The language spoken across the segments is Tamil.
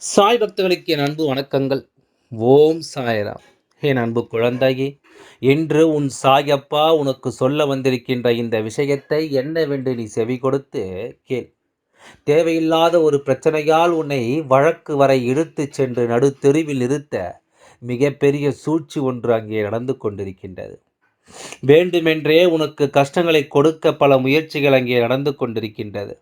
சாய் பக்தர்களுக்கு என் அன்பு வணக்கங்கள். ஓம் சாய்ராம். என் அன்பு குழந்தையே இன்று உன் சாயப்பா உனக்கு சொல்ல வந்திருக்கின்ற இந்த விஷயத்தை என்னவென்று நீ செவி கொடுத்து கேள். தேவையில்லாத ஒரு பிரச்சனையால் உன்னை வழக்கு வரை இழுத்துச் சென்று நடுத்தெருவில் நிறுத்த மிகப்பெரிய சூழ்ச்சி ஒன்று அங்கே நடந்து கொண்டிருக்கின்றது. வேண்டுமென்றே உனக்கு கஷ்டங்களை கொடுக்க பல முயற்சிகள் அங்கே நடந்து கொண்டிருக்கின்றது.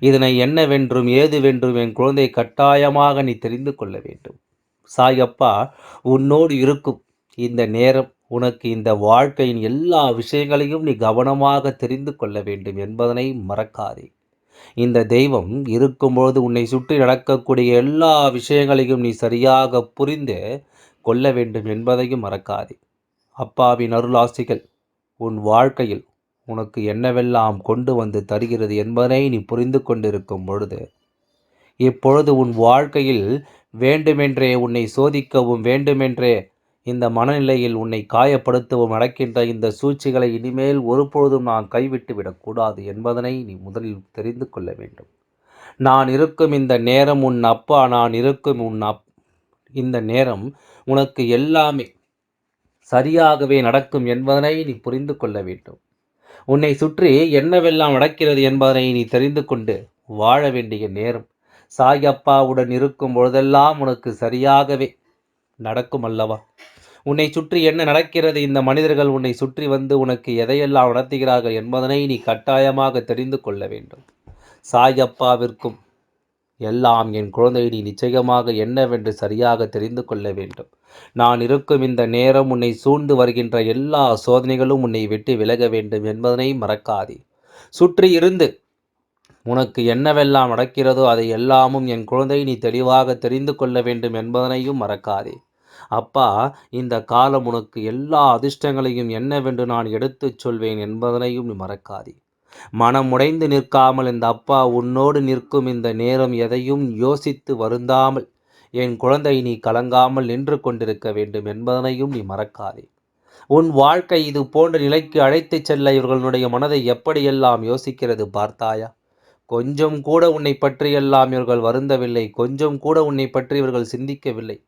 இதனை என்னவென்றும் ஏதுவென்றும் என் குழந்தை கட்டாயமாக நீ தெரிந்து கொள்ள வேண்டும். சாயப்பா உன்னோடு இருக்கும் இந்த நேரம் உனக்கு இந்த வாழ்க்கையின் எல்லா விஷயங்களையும் நீ கவனமாக தெரிந்து கொள்ள வேண்டும் என்பதனை மறக்காதே. இந்த தெய்வம் இருக்கும்பொழுது உன்னை சுற்றி நடக்கக்கூடிய எல்லா விஷயங்களையும் நீ சரியாக புரிந்து கொள்ள வேண்டும் என்பதையும் மறக்காதே. அப்பாவின் அருளாசிகள் உன் வாழ்க்கையில் உனக்கு என்னவெல்லாம் கொண்டு வந்து தருகிறது என்பதனை நீ புரிந்து கொண்டிருக்கும் பொழுது இப்பொழுது உன் வாழ்க்கையில் வேண்டுமென்றே உன்னை சோதிக்கவும் வேண்டுமென்றே இந்த மனநிலையில் உன்னை காயப்படுத்தவும் நடக்கின்ற இந்த சூழ்ச்சிகளை இனிமேல் ஒருபொழுதும் நான் கைவிட்டு விடக்கூடாது என்பதனை நீ முதலில் தெரிந்து கொள்ள வேண்டும். நான் இருக்கும் இந்த நேரம் உன் அப்பா நான் இருக்கும் உன் அப் இந்த நேரம் உனக்கு எல்லாமே சரியாகவே நடக்கும் என்பதனை நீ புரிந்து கொள்ள வேண்டும். உன்னை சுற்றி என்னவெல்லாம் நடக்கிறது என்பதனை நீ தெரிந்து கொண்டு வாழ வேண்டிய நேரம். சாயப்பாவுடன் இருக்கும் பொழுதெல்லாம் உனக்கு சரியாகவே நடக்கும் அல்லவா? உன்னை சுற்றி என்ன நடக்கிறது? இந்த மனிதர்கள் உன்னை சுற்றி வந்து உனக்கு எதையெல்லாம் நடத்துகிறார்கள் என்பதனை நீ கட்டாயமாக தெரிந்து கொள்ள வேண்டும். சாயப்பாவிற்கும் எல்லாம் என் குழந்தை நீ நிச்சயமாக என்னவென்று சரியாக தெரிந்து கொள்ள வேண்டும். நான் இருக்கும் இந்த நேரம் உன்னை சூழ்ந்து வருகின்ற எல்லா சோதனைகளும் உன்னை விட்டு விலக வேண்டும் என்பதனை மறக்காதே. சுற்றி இருந்து உனக்கு என்னவெல்லாம் நடக்கிறதோ அதை எல்லாமும் என் குழந்தை நீ தெளிவாக தெரிந்து கொள்ள வேண்டும் என்பதனையும் மறக்காதே. அப்பா இந்த காலம் உனக்கு எல்லா அதிர்ஷ்டங்களையும் என்னவென்று நான் எடுத்துச் சொல்வேன் என்பதனையும் நீ மறக்காதே. மனம் உடைந்து நிற்காமல் இந்த அப்பா உன்னோடு நிற்கும் இந்த நேரம் எதையும் யோசித்து வருந்தாமல் என் குழந்தை நீ கலங்காமல் நின்று கொண்டிருக்க வேண்டும் என்பதனையும் நீ மறக்காதே. உன் வாழ்க்கை இது போன்ற நிலைக்கு அழைத்துச் செல்ல இவர்களுடைய மனதை எப்படியெல்லாம் யோசிக்கிறது பார்த்தாயா? கொஞ்சம் கூட உன்னை பற்றியெல்லாம் இவர்கள் வருந்தவில்லை கொஞ்சம் கூட உன்னை பற்றி இவர்கள் சிந்திக்கவில்லை.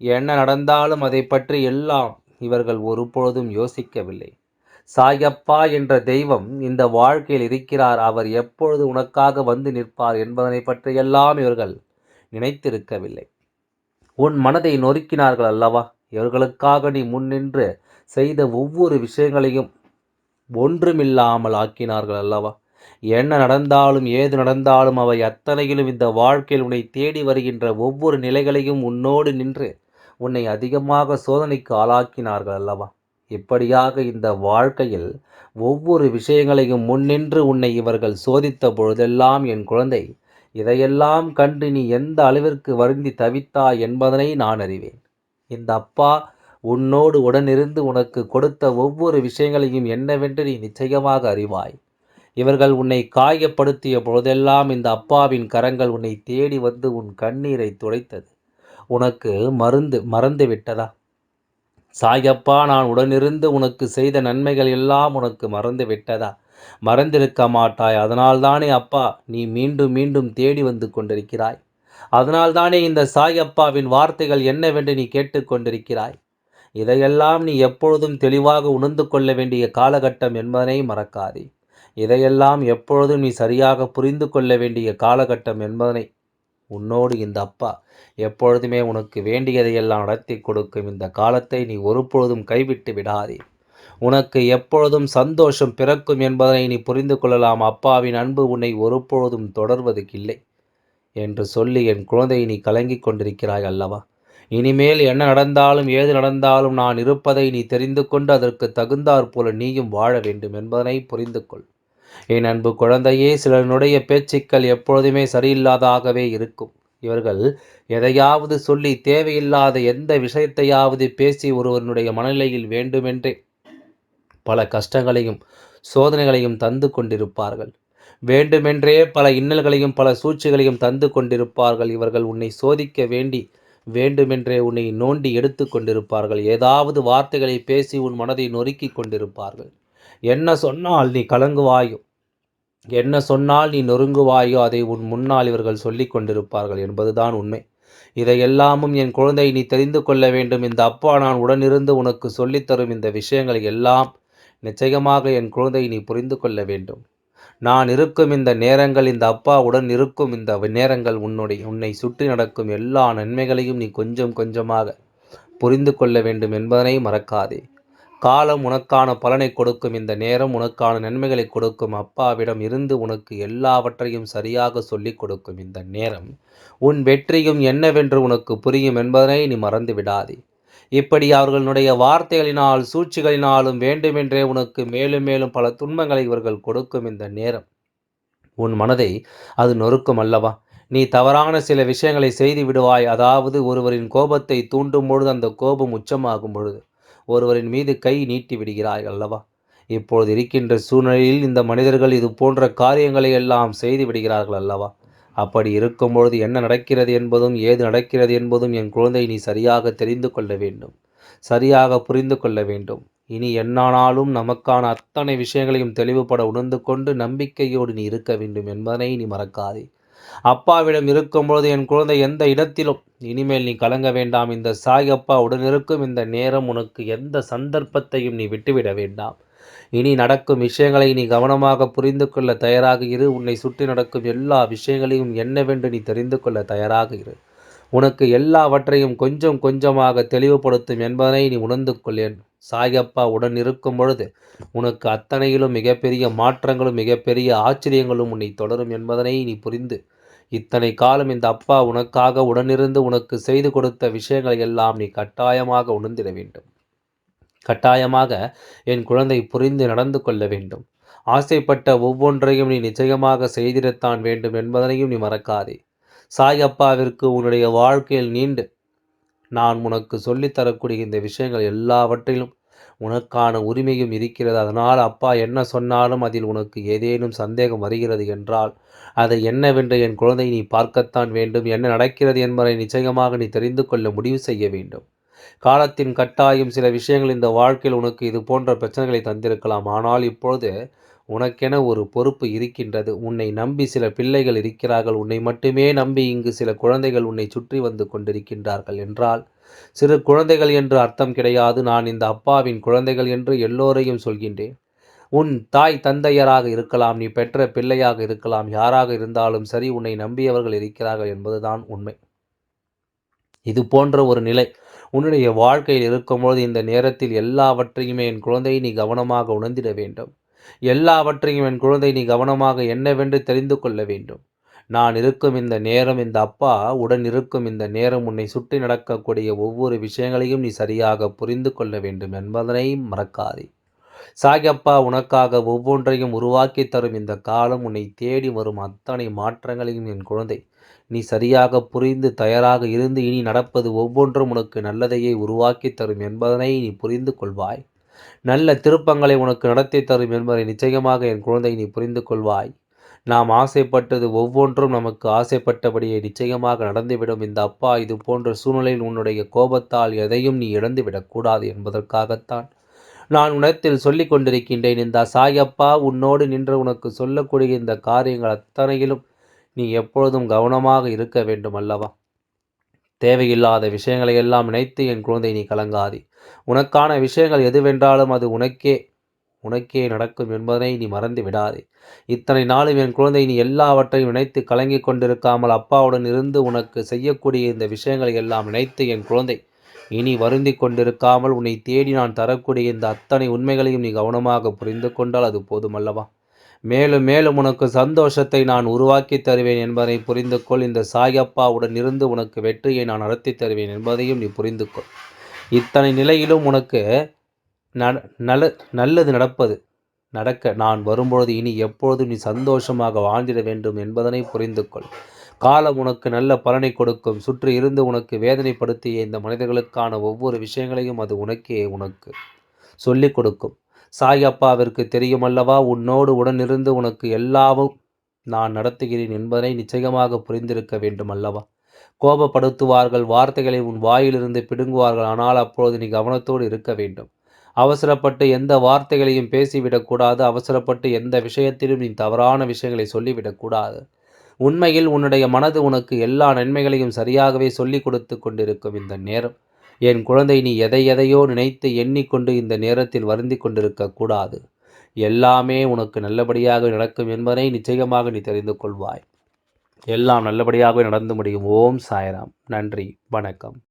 என்ன நடந்தாலும் அதை பற்றி எல்லாம் இவர்கள் ஒருபொழுதும் யோசிக்கவில்லை. சாயப்பா என்ற தெய்வம் இந்த வாழ்க்கையில் இருக்கிறார். அவர் எப்பொழுது உனக்காக வந்து நிற்பார் என்பதனை பற்றியெல்லாம் இவர்கள் நினைத்திருக்கவில்லை. உன் மனதை நொறுக்கினார்கள் அல்லவா? இவர்களுக்காக நீ முன்னின்று செய்த ஒவ்வொரு விஷயங்களையும் ஒன்றுமில்லாமல் ஆக்கினார்கள் அல்லவா? என்ன நடந்தாலும் ஏது நடந்தாலும் அவை அத்தனையிலும் இந்த வாழ்க்கையில் உன்னை தேடி வருகின்ற ஒவ்வொரு நிலைகளையும் உன்னோடு நின்று உன்னை அதிகமாக சோதனைக்கு ஆளாக்கினார்கள் அல்லவா? இப்படியாக இந்த வாழ்க்கையில் ஒவ்வொரு விஷயங்களையும் முன்னின்று உன்னை இவர்கள் சோதித்த பொழுதெல்லாம் என் குழந்தை இதையெல்லாம் கண்டு நீ எந்த அளவிற்கு வருந்தி தவித்தாய் என்பதனை நான் அறிவேன். இந்த அப்பா உன்னோடு உடனிருந்து உனக்கு கொடுத்த ஒவ்வொரு விஷயங்களையும் என்னவென்று நீ நிச்சயமாக அறிவாய். இவர்கள் உன்னை காயப்படுத்திய பொழுதெல்லாம் இந்த அப்பாவின் கரங்கள் உன்னை தேடி வந்து உன் கண்ணீரை துடைத்தது. உனக்கு மருந்து மறந்து விட்டதா சாயப்பா நான் உடனிருந்து உனக்கு செய்த நன்மைகள் எல்லாம் உனக்கு மறந்து விட்டதா? மறந்திருக்க மாட்டாய். அதனால்தானே அப்பா நீ மீண்டும் மீண்டும் தேடி வந்து கொண்டிருக்கிறாய். அதனால்தானே இந்த சாயப்பாவின் வார்த்தைகள் என்னவென்று நீ கேட்டுக்கொண்டிருக்கிறாய் இதையெல்லாம் நீ எப்பொழுதும் தெளிவாக உணர்ந்து கொள்ள வேண்டிய காலகட்டம் என்பதனை மறக்காதே. இதையெல்லாம் எப்பொழுதும் நீ சரியாக புரிந்து கொள்ள வேண்டிய காலகட்டம் என்பதனை உன்னோடு இந்த அப்பா எப்பொழுதுமே உனக்கு வேண்டியதையெல்லாம் நடத்தி கொடுக்கும். இந்த காலத்தை நீ ஒருபொழுதும் கைவிட்டு விடாதே. உனக்கு எப்பொழுதும் சந்தோஷம் பிறக்கும் என்பதனை நீ புரிந்து கொள்ளலாம். அப்பாவின் அன்பு உன்னை ஒருபொழுதும் தொடர்வதற்கில்லை என்று சொல்லி என் குழந்தையை நீ கலங்கிக் கொண்டிருக்கிறாய் அல்லவா? இனிமேல் என்ன நடந்தாலும் ஏது நடந்தாலும் நான் இருப்பதை நீ தெரிந்து கொண்டு அதற்கு தகுந்தாற்போல நீயும் வாழ வேண்டும் என்பதனை புரிந்து கொள். என் அன்பு குழந்தையே சிலனுடைய பேச்சுக்கள் எப்பொழுதுமே சரியில்லாதாகவே இருக்கும். இவர்கள் எதையாவது சொல்லி தேவையில்லாத எந்த விஷயத்தையாவது பேசி ஒருவனுடைய மனநிலையில் வேண்டுமென்றே பல கஷ்டங்களையும் சோதனைகளையும் தந்து கொண்டிருப்பார்கள். வேண்டுமென்றே பல இன்னல்களையும் பல சூழ்ச்சிகளையும் தந்து கொண்டிருப்பார்கள். இவர்கள் உன்னை சோதிக்க வேண்டி வேண்டுமென்றே உன்னை நோண்டி எடுத்து கொண்டிருப்பார்கள். ஏதாவது வார்த்தைகளை பேசி உன் மனதை நொறுக்கி கொண்டிருப்பார்கள். என்ன சொன்னால் நீ கலங்குவாயோ? என்ன சொன்னால் நீ நொறுங்குவாயோ? அதை உன் முன்னால் இவர்கள் சொல்லிக் கொண்டிருப்பார்கள் என்பதுதான் உண்மை. இதையெல்லாமும் என் குழந்தை நீ தெரிந்து கொள்ள வேண்டும். இந்த அப்பா நான் உடனிருந்து உனக்கு சொல்லித்தரும் இந்த விஷயங்களை எல்லாம் நிச்சயமாக என் குழந்தை நீ புரிந்து கொள்ள வேண்டும். நான் இருக்கும் இந்த நேரங்கள் இந்த அப்பா உடன் இருக்கும் இந்த நேரங்கள் உன்னுடைய உன்னை சுற்றி நடக்கும் எல்லா நன்மைகளையும் நீ கொஞ்சம் கொஞ்சமாக புரிந்து கொள்ள வேண்டும் என்பதனை மறக்காதே. காலம் உனக்கான பலனை கொடுக்கும். இந்த நேரம் உனக்கான நன்மைகளை கொடுக்கும். அப்பாவிடம் இருந்து உனக்கு எல்லாவற்றையும் சரியாக சொல்லிக் கொடுக்கும். இந்த நேரம் உன் வெற்றியும் என்னவென்று உனக்கு புரியும் என்பதனை நீ மறந்து விடாதே. இப்படி அவர்களுடைய வார்த்தைகளினால் சூழ்ச்சிகளினாலும் வேண்டுமென்றே உனக்கு மேலும் மேலும் பல துன்பங்களை இவர்கள் கொடுக்கும். இந்த நேரம் உன் மனதை அது நொறுக்கும் அல்லவா? நீ தவறான சில விஷயங்களை செய்து விடுவாய். அதாவது ஒருவரின் கோபத்தை தூண்டும் பொழுது அந்த கோபம் உச்சமாகும் பொழுது. ஒருவரின் மீது கை நீட்டி விடுகிறாய் அல்லவா? இப்பொழுது இருக்கின்ற சூழ்நிலையில் இந்த மனிதர்கள் இது போன்ற காரியங்களை எல்லாம் செய்து விடுகிறார்கள் அல்லவா? அப்படி இருக்கும்பொழுது என்ன நடக்கிறது என்பதும் ஏது நடக்கிறது என்பதும் என் குழந்தை நீ சரியாக தெரிந்து கொள்ள வேண்டும். சரியாக புரிந்து கொள்ள வேண்டும். இனி என்னானாலும் நமக்கான அத்தனை விஷயங்களையும் தெளிவுபட உணர்ந்து கொண்டு நம்பிக்கையோடு நீ இருக்க வேண்டும் என்பதனை நீ மறக்காதே. அப்பாவிடம் இருக்கும்பொழுது என் குழந்தை எந்த இடத்திலும் இனிமேல் நீ கலங்க வேண்டாம். இந்த சாய் அப்பா உடனிருக்கும். இந்த நேரம் உனக்கு எந்த சந்தர்ப்பத்தையும் நீ விட்டுவிட வேண்டாம். இனி நடக்கும் விஷயங்களை நீ கவனமாக புரிந்து கொள்ள தயாராக இரு. உன்னை சுற்றி நடக்கும் எல்லா விஷயங்களையும் என்னவென்று நீ தெரிந்து கொள்ள தயாராக இரு. உனக்கு எல்லாவற்றையும் கொஞ்சம் கொஞ்சமாக தெளிவுபடுத்தும் என்பதனை நீ உணர்ந்து கொள்ளேன் சாயப்பா உடன் இருக்கும் பொழுது. உனக்கு அத்தனையிலும் மிகப்பெரிய மாற்றங்களும் மிகப்பெரிய ஆச்சரியங்களும் உன்னை தொடரும் என்பதனை நீ புரிந்து இத்தனை காலம் இந்த அப்பா உனக்காக உடனிருந்து உனக்கு செய்து கொடுத்த விஷயங்களை எல்லாம் நீ கட்டாயமாக உணர்ந்திட வேண்டும். கட்டாயமாக என் குழந்தை புரிந்து நடந்து கொள்ள வேண்டும். ஆசைப்பட்ட ஒவ்வொன்றையும் நீ நிச்சயமாக செய்திடத்தான் வேண்டும் என்பதனையும் நீ மறக்காதே. சாய் அப்பாவிற்கு உன்னுடைய வாழ்க்கையில் நீண்டு நான் உனக்கு சொல்லித்தரக்கூடிய இந்த விஷயங்கள் எல்லாவற்றிலும் உனக்கான உரிமையும் இருக்கிறது. அதனால் அப்பா என்ன சொன்னாலும் அதில் உனக்கு ஏதேனும் சந்தேகம் வருகிறது என்றால் அதை என்னவென்று என் குழந்தை நீ பார்க்கத்தான் வேண்டும். என்ன நடக்கிறது என்பதை நிச்சயமாக நீ தெரிந்து கொள்ள முடிவு செய்ய வேண்டும். காலத்தின் கட்டாயம் சில விஷயங்கள் இந்த வாழ்க்கையில் உனக்கு இது போன்ற பிரச்சனைகளை தந்திருக்கலாம். ஆனால் இப்பொழுது உனக்கென ஒரு பொறுப்பு இருக்கின்றது. உன்னை நம்பி சில பிள்ளைகள் இருக்கிறார்கள். உன்னை மட்டுமே நம்பி இங்கு சில குழந்தைகள் உன்னை சுற்றி வந்து கொண்டிருக்கின்றார்கள் என்றால் சிறு குழந்தைகள் என்று அர்த்தம் கிடையாது. நான் இந்த அப்பாவின் குழந்தைகள் என்று எல்லோரையும் சொல்கின்றேன். உன் தாய் தந்தையராக இருக்கலாம் நீ பெற்ற பிள்ளையாக இருக்கலாம் யாராக இருந்தாலும் சரி உன்னை நம்பியவர்கள் இருக்கிறார்கள் என்பதுதான் உண்மை. இது போன்ற ஒரு நிலை உன்னுடைய வாழ்க்கையில் இருக்கும்போது இந்த நேரத்தில் எல்லாவற்றையுமே என் குழந்தையை நீ கவனமாக உணர்ந்திட வேண்டும். எல்லாவற்றையும் என் குழந்தை நீ கவனமாக என்னவென்று தெரிந்து கொள்ள வேண்டும். நான் இருக்கும் இந்த நேரம் இந்த அப்பா உடன் இருக்கும் இந்த நேரம் உன்னை சுற்றி நடக்கக்கூடிய ஒவ்வொரு விஷயங்களையும் நீ சரியாக புரிந்து கொள்ள வேண்டும் என்பதனை மறக்காதே. சாகப்பா உனக்காக ஒவ்வொன்றையும் உருவாக்கி தரும் இந்த காலம் உன்னை தேடி வரும் அத்தனை மாற்றங்களையும் என் குழந்தை. நீ சரியாக புரிந்து தயாராக இருந்து இனி நடப்பது ஒவ்வொன்றும் உனக்கு நல்லதையே உருவாக்கி தரும் என்பதனை நீ புரிந்து கொள்வாய். நல்ல திருப்பங்களை உனக்கு நடத்தி தரும் என்பதை நிச்சயமாக என் குழந்தை நீ புரிந்து கொள்வாய். நாம் ஆசைப்பட்டது ஒவ்வொன்றும் நமக்கு ஆசைப்பட்டபடியே நிச்சயமாக நடந்துவிடும். இந்த அப்பா இது போன்ற சூழ்நிலையில் உன்னுடைய கோபத்தால் எதையும் நீ இழந்துவிடக்கூடாது என்பதற்காகத்தான். நான் உனத்தில் சொல்லிக் கொண்டிருக்கின்றேன். இந்த சாயப்பா உன்னோடு நின்று உனக்கு சொல்லக்கூடிய இந்த காரியங்கள் அத்தனையிலும் நீ எப்பொழுதும் கவனமாக இருக்க வேண்டும் அல்லவா? தேவையில்லாத விஷயங்களை எல்லாம் நினைத்து என் குழந்தை நீ கலங்காதி. உனக்கான விஷயங்கள் எதுவென்றாலும் அது உனக்கே உனக்கே நடக்கும் என்பதனை நீ மறந்து விடாதே இத்தனை நாளும் என் குழந்தை நீ எல்லாவற்றையும் நினைத்து கலங்கிக் கொண்டிருக்காமல் அப்பாவுடன் இருந்து உனக்கு செய்யக்கூடிய இந்த விஷயங்களை எல்லாம் நினைத்து என் குழந்தை இனி வருந்தி கொண்டிருக்காமல் உன்னை தேடி நான் தரக்கூடிய இந்த அத்தனை உண்மைகளையும் நீ கவனமாக புரிந்து கொண்டால் அது போதுமல்லவா மேலும் மேலும் உனக்கு சந்தோஷத்தை நான் உருவாக்கி தருவேன் என்பதை புரிந்து கொள். இந்த சாயப்பாவுடன் இருந்து உனக்கு வெற்றியை நான் நடத்தி தருவேன் என்பதையும் நீ புரிந்து கொள். இத்தனை நிலையிலும் உனக்கு நல நல்லது நடப்பது. நடக்க நான் வரும்பொழுது இனி எப்பொழுதும் நீ சந்தோஷமாக வாழ்ந்திட வேண்டும் என்பதனை புரிந்து கொள் காலம் உனக்கு நல்ல பலனை கொடுக்கும். சுற்றி இருந்து உனக்கு வேதனைப்படுத்திய இந்த மனிதர்களுக்கான ஒவ்வொரு விஷயங்களையும் அது உனக்கே உனக்கு சொல்லிக் கொடுக்கும். சாய் அப்பாவிற்கு தெரியுமல்லவா? உன்னோடு உடனிருந்து உனக்கு எல்லாவும் நான் நடத்துகிறேன் என்பதை நிச்சயமாக புரிந்திருக்க வேண்டும் அல்லவா கோபப்படுத்துவார்கள் வார்த்தைகளை உன் வாயிலிருந்து பிடுங்குவார்கள். ஆனால் அப்பொழுது நீ கவனத்தோடு இருக்க வேண்டும். அவசரப்பட்டு எந்த வார்த்தைகளையும் பேசிவிடக்கூடாது அவசரப்பட்டு எந்த விஷயத்திலும் நீ தவறான விஷயங்களை சொல்லிவிடக்கூடாது. உண்மையில் உன்னுடைய மனது உனக்கு எல்லா நன்மைகளையும் சரியாகவே சொல்லிக் கொடுத்து கொண்டிருக்கும் இந்த நேரம். என் குழந்தை நீ எதை எதையோ நினைத்து எண்ணிக்கொண்டு இந்த நேரத்தில் வருந்தி கொண்டிருக்க கூடாது. எல்லாமே உனக்கு நல்லபடியாக நடக்கும் என்பதை நிச்சயமாக நீ தெரிந்து கொள்வாய். எல்லாம் நல்லபடியாகவே நடந்து முடியும். ஓம் சாய்ராம். நன்றி. வணக்கம்.